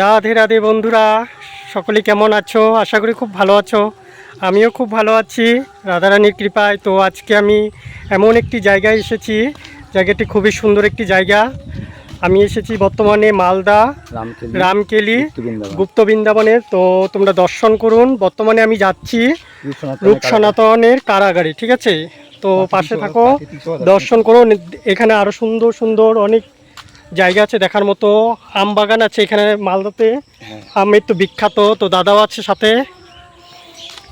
রাধে রাধে বন্ধুরা সকলে কেমন আছো? আশা করি খুব ভালো আছো। আমিও খুব ভালো আছি রাধারানীর কৃপায়। তো আজকে আমি এমন একটি জায়গায় এসেছি জায়গাটি খুবই সুন্দর একটি জায়গা। আমি এসেছি বর্তমানে মালদা রামকেলি গুপ্ত বৃন্দাবনের তো তোমরা দর্শন করুন। বর্তমানে আমি যাচ্ছি রূপ সনাতনের কারাগার। ঠিক আছে? তো পাশে থাকো দর্শন করুন। এখানে আরও সুন্দর সুন্দর অনেক জায়গা আছে দেখার মতো আম বাগান আছে এখানে মালদাতে। হ্যাঁ। আমের তো বিখ্যাত তো দাদাও আছে সাথে।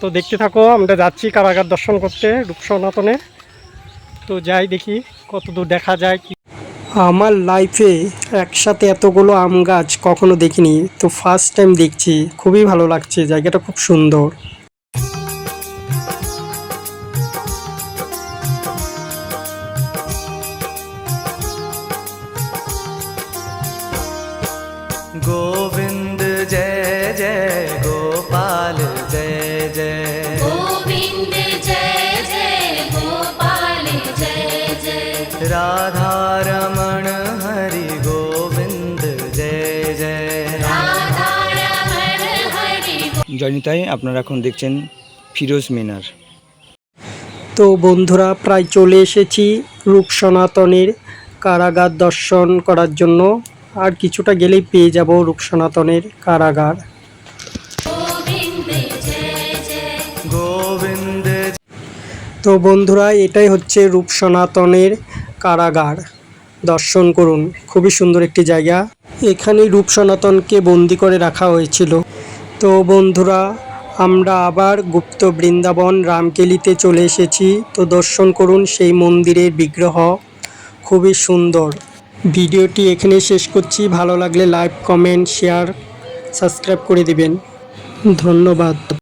তো দেখতে থাকো আমরা যাচ্ছি কারাগার দর্শন করতে রূপ সনাতনের তো যাই দেখি কত দূর দেখা যায় কি। আমার লাইফে একসাথে এতগুলো আম গাছ কখনো দেখিনি তো ফার্স্ট টাইম দেখছি খুবই ভালো লাগছে জায়গাটা খুব সুন্দর। राधारमण हरि गोविन्द जय जय राधारमण हरि জয়নিতাই আপনারা এখন দেখছেন ফিরোজ মিনার তো বন্ধুরা প্রায় চলে এসেছি রূপ সনাতনের কারাগার দর্শন করার জন্য আর কিছুটা গেলেই পেয়ে যাব রূপ সনাতনের কারাগার তো বন্ধুরা, এটাই হচ্ছে রূপ সনাতনের কারাগার। দর্শন করুন, খুবই সুন্দর একটি জায়গা। এখানে রূপ সনাতনকে বন্দি করে রাখা হয়েছিল। তো বন্ধুরা, আমরা আবার গুপ্ত বৃন্দাবন রামকেলিতে চলে এসেছি। তো দর্শন করুন সেই মন্দিরের বিগ্রহ। খুবই সুন্দর। ভিডিওটি এখানে শেষ করছি। ভালো লাগলে লাইক, কমেন্ট, শেয়ার, সাবস্ক্রাইব করে দিবেন। ধন্যবাদ।